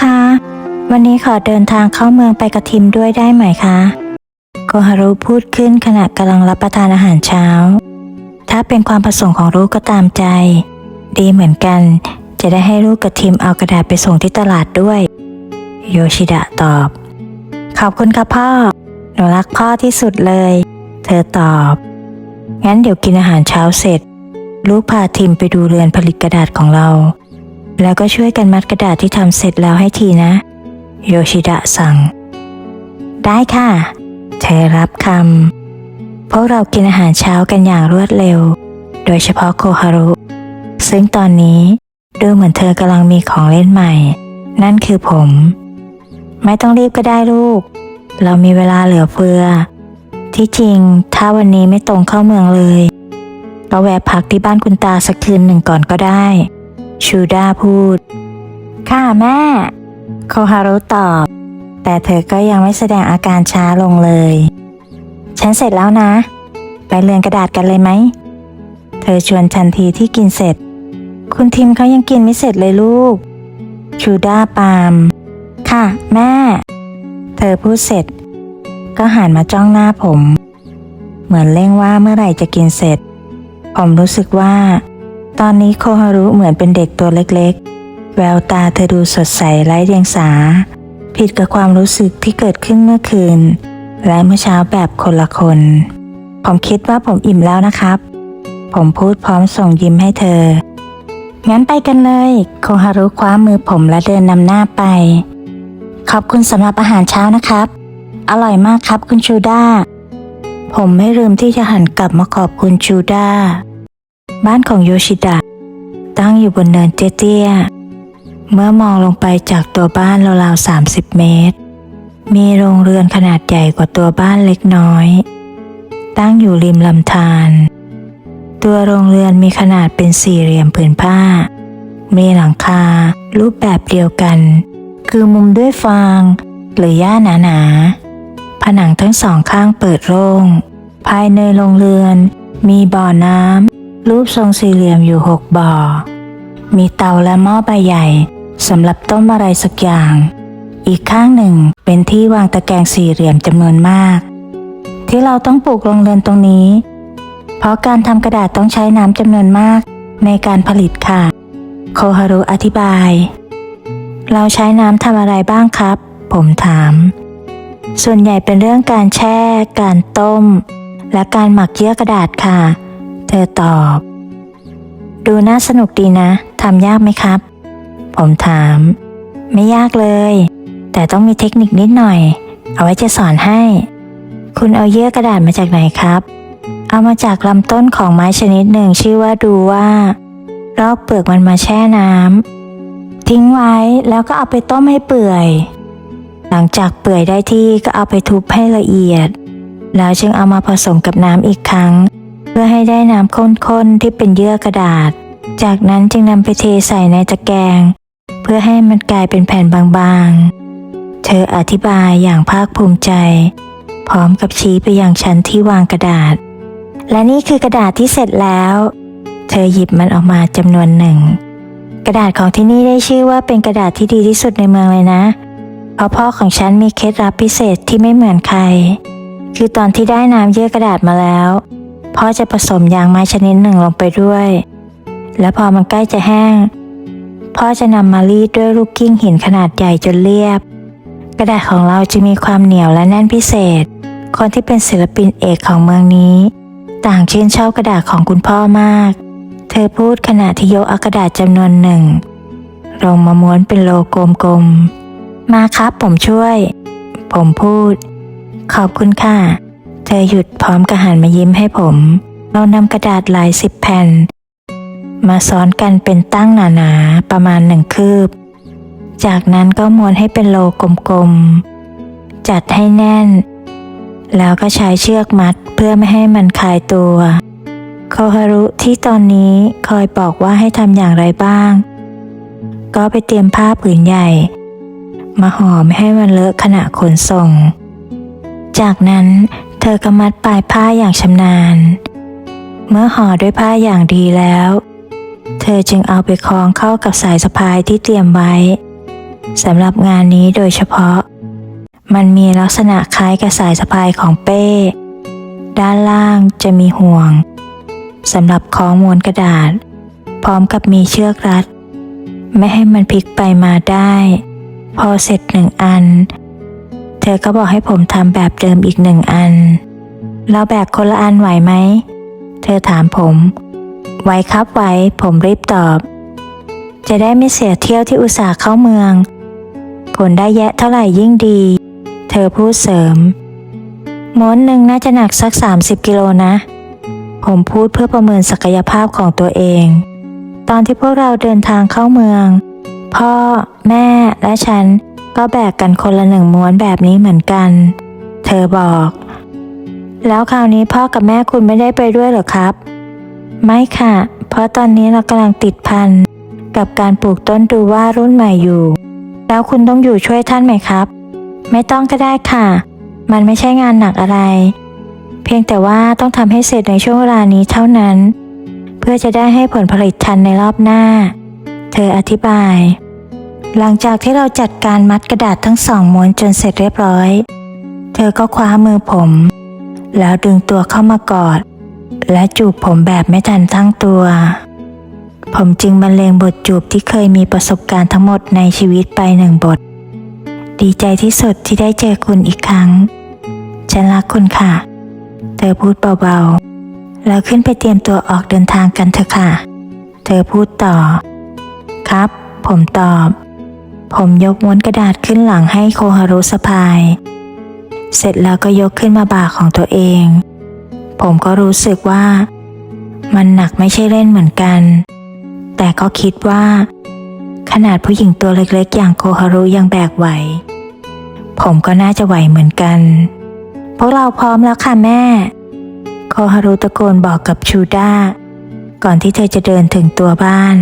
คะ วันนี้ขอเดินทางเข้าเมืองไปกับทิมด้วยได้ไหมคะ โกฮารุพูดขึ้นขณะกำลังรับประทานอาหารเช้า ถ้าเป็นความประสงค์ของลูกก็ตามใจ ดีเหมือนกัน จะได้ให้ลูกกับทิมเอากระดาษไปส่งที่ตลาดด้วย โยชิดะตอบ ขอบคุณครับพ่อ หนูรักพ่อที่สุดเลย เธอตอบ งั้นเดี๋ยวกินอาหารเช้าเสร็จ ลูกพาทิมไปดูเรือนผลิตกระดาษของเรา แล้วก็ช่วยกันมัดกระดาษที่ทำเสร็จแล้วให้ทีนะ โยชิดะสั่ง ได้ค่ะ เธอรับคำพวกเรากินอาหารเช้ากันอย่างรวดเร็ว โดยเฉพาะโคฮารุ ซึ่งตอนนี้ดูเหมือนเธอกำลังมีของเล่นใหม่ นั่นคือผม ไม่ต้องรีบก็ได้ลูก เรามีเวลาเหลือเฟือ ที่จริงถ้าวันนี้ไม่ตรงเข้าเมืองเลยก็แวะพักที่บ้านคุณตาสักคืนหนึ่งก่อนก็ได้ ชูด้าพูด ค่ะแม่ โคฮารุตอบ แต่เธอก็ยังไม่แสดงอาการช้าลงเลย ฉันเสร็จแล้วนะ ไปเรือนกระดาษกันเลยไหม เธอชวนทันทีที่กินเสร็จ คุณทิมเขายังกินไม่เสร็จเลยลูก ชูด้าปาม ค่ะ แม่ เธอพูดเสร็จ ก็หันมาจ้องหน้าผม เหมือนเร่งว่าเมื่อไหร่จะกินเสร็จ ผมรู้สึกว่า ตอนนี้โคฮารุเหมือนเป็นเด็กตัวเล็กๆ แววตาเธอดูสดใสไร้เดียงสา ผิดกับความรู้สึกที่เกิดขึ้นเมื่อคืน และเมื่อเช้าแบบคนละคน ผมคิดว่าผมอิ่มแล้วนะครับ ผมพูดพร้อมส่งยิ้มให้เธอ งั้นไปกันเลย โคฮารุคว้ามือผมและเดินนำหน้าไป ขอบคุณสำหรับอาหารเช้านะครับ อร่อยมากครับคุณชูด้า ผมไม่ลืมที่จะหันกลับมาขอบคุณชูด้า บ้านของโยชิดะ ตั้งอยู่บนเนินเตี้ยๆ เมื่อมองลงไปจากตัวบ้านราวๆ30 เมตร มีโรงเรือนขนาดใหญ่กว่าตัวบ้านเล็กน้อย ตั้งอยู่ริมลำธารตัวโรงเรือนมีขนาดเป็นสี่เหลี่ยมผืนผ้า มีหลังคา รูปแบบเดียวกัน คือมุมด้วยฟาง หรือหญ้าหนาๆ ผนังทั้งสองข้างเปิดโล่ง ภายในโรงเรือน มีบ่อน้ำ รูปทรงสี่เหลี่ยมอยู่หกบ่อ มีเตาและหม้อใบใหญ่สำหรับต้มอะไรสักอย่าง อีกข้างหนึ่งเป็นที่วางตะแกรงสี่เหลี่ยมจำนวนมาก ที่เราต้องปลูกโรงเรือนตรงนี้ เพราะการทำกระดาษต้องใช้น้ำจำนวนมากในการผลิตค่ะ โคฮารุอธิบาย เราใช้น้ำทำอะไรบ้างครับ ผมถาม ส่วนใหญ่เป็นเรื่องการแช่ การต้ม และการหมักเยื่อกระดาษค่ะ เธอตอบ ดูน่าสนุกดีนะทำยากไหมครับ ผมถาม ไม่ยากเลย แต่ต้องมีเทคนิคนิดหน่อย เอาไว้จะสอนให้ คุณเอาเยื่อกระดาษมาจากไหนครับ เอามาจากลำต้นของไม้ชนิดหนึ่งชื่อว่าดูว่าลอกเปลือกมันมาแช่น้ำทิ้งไว้แล้วก็เอาไปต้มให้เปื่อย หลังจากเปื่อยได้ที่ก็เอาไปทุบให้ละเอียด แล้วจึงเอามาผสมกับน้ำอีกครั้ง พื่อให้ได้น้ำข้นๆที่เป็นเยื่อกระดาษ จากนั้นจึงนำไปเทใส่ในตะแกรงเพื่อให้มันกลายเป็นแผ่นบางๆ เธออธิบายอย่างภาคภูมิใจ พร้อมกับชี้ไปยังชั้นที่วางกระดาษ และนี่คือกระดาษที่เสร็จแล้ว เธอหยิบมันออกมาจำนวนหนึ่ง กระดาษของที่นี่ได้ชื่อว่าเป็นกระดาษที่ดีที่สุดในเมืองเลยนะ เพราะพ่อของฉันมีเคล็ดลับพิเศษที่ไม่เหมือนใคร คือตอนที่ได้น้ำเยื่อกระดาษมาแล้ว พ่อจะผสมยางไม้ชนิดหนึ่งลงไปด้วย และพอมันใกล้จะแห้ง พ่อจะนำมารีดด้วยลูกกิ้งหินขนาดใหญ่จนเรียบ กระดาษของเราจะมีความเหนียวและแน่นพิเศษ คนที่เป็นศิลปินเอกของเมืองนี้ ต่างชื่นชอบกระดาษของคุณพ่อมาก เธอพูดขณะที่ยกอากระดาษจำนวนหนึ่งลงมาม้วนเป็นโลโกลมๆมาครับผมช่วย ผมพูด ขอบคุณค่ะ ธอหยุดพร้อมกับหันมายิ้มให้ผม เรานำกระดาษหลายสิบแผ่น มาซ้อนกันเป็นตั้งหนาๆ ประมาณหนึ่งคืบ จากนั้นก็ม้วนให้เป็นโลกลมๆ จัดให้แน่น แล้วก็ใช้เชือกมัดเพื่อไม่ให้มันคลายตัวโคฮารุที่ตอนนี้คอยบอกว่าให้ทำอย่างไรบ้าง ก็ไปเตรียมผ้าผืนใหญ่ มาห่อไม่ให้มันเลอะขณะขนส่ง จากนั้น เธอก็มัดปลายผ้าอย่างชำนาญ เมื่อห่อด้วยผ้าอย่างดีแล้ว เธอจึงเอาไปคล้องเข้ากับสายสะพายที่เตรียมไว้สำหรับงานนี้โดยเฉพาะ มันมีลักษณะคล้ายกับสายสะพายของเป้ ด้านล่างจะมีห่วงสำหรับคล้องม้วนกระดาษ พร้อมกับมีเชือกรัด ไม่ให้มันพลิกไปมาได้ พอเสร็จหนึ่งอัน เธอก็บอกให้ผมทำแบบเดิมอีกหนึ่งอัน เราแบกคนละอันไหวไหม เธอถามผม ไหวครับไหว ผมรีบตอบ จะได้ไม่เสียเที่ยวที่อุตส่าห์เข้าเมือง ผลได้แยะเท่าไหร่ยิ่งดี เธอพูดเสริมม้วนหนึ่งน่าจะหนักสัก 30 กิโลนะ ผมพูดเพื่อประเมินศักยภาพของตัวเอง ตอนที่พวกเราเดินทางเข้าเมือง พ่อ แม่และฉัน ก็แบกกันคนละหนึ่งม้วนแบบนี้เหมือนกัน เธอบอก แล้วคราวนี้พ่อกับแม่คุณไม่ได้ไปด้วยหรอครับ ไม่ค่ะ เพราะตอนนี้เรากำลังติดพันกับการปลูกต้นดูว่ารุ่นใหม่อยู่ แล้วคุณต้องอยู่ช่วยท่านไหมครับ ไม่ต้องก็ได้ค่ะ มันไม่ใช่งานหนักอะไร เพียงแต่ว่าต้องทำให้เสร็จในช่วงเวลานี้เท่านั้น เพื่อจะได้ให้ผลผลิตทันในรอบหน้า เธออธิบาย หลังจากที่เราจัดการมัดกระดาษทั้งสองม้วนจนเสร็จเรียบร้อย เธอก็คว้ามือผม แล้วดึงตัวเข้ามากอด และจูบผมแบบไม่ทันตั้งตัว ผมจึงบรรเลงบทจูบที่เคยมีประสบการณ์ทั้งหมดในชีวิตไปหนึ่งบท ดีใจที่สุดที่ได้เจอคุณอีกครั้ง ฉันรักคุณค่ะ เธอพูดเบาๆ แล้วขึ้นไปเตรียมตัวออกเดินทางกันเถอะค่ะ เธอพูดต่อ ครับ ผมตอบ ผมยกม้วนกระดาษขึ้นหลังให้โคฮารุสะพาย เสร็จแล้วก็ยกขึ้นมาบ่าของตัวเอง ผมก็รู้สึกว่า มันหนักไม่ใช่เล่นเหมือนกัน แต่ก็คิดว่า ขนาดผู้หญิงตัวเล็กๆ อย่างโคฮารุยังแบกไหว ผมก็น่าจะไหวเหมือนกัน พวกเราพร้อมแล้วค่ะแม่ โคฮารุตะโกนบอกกับชูด้าก่อนที่เธอจะเดินถึงตัวบ้าน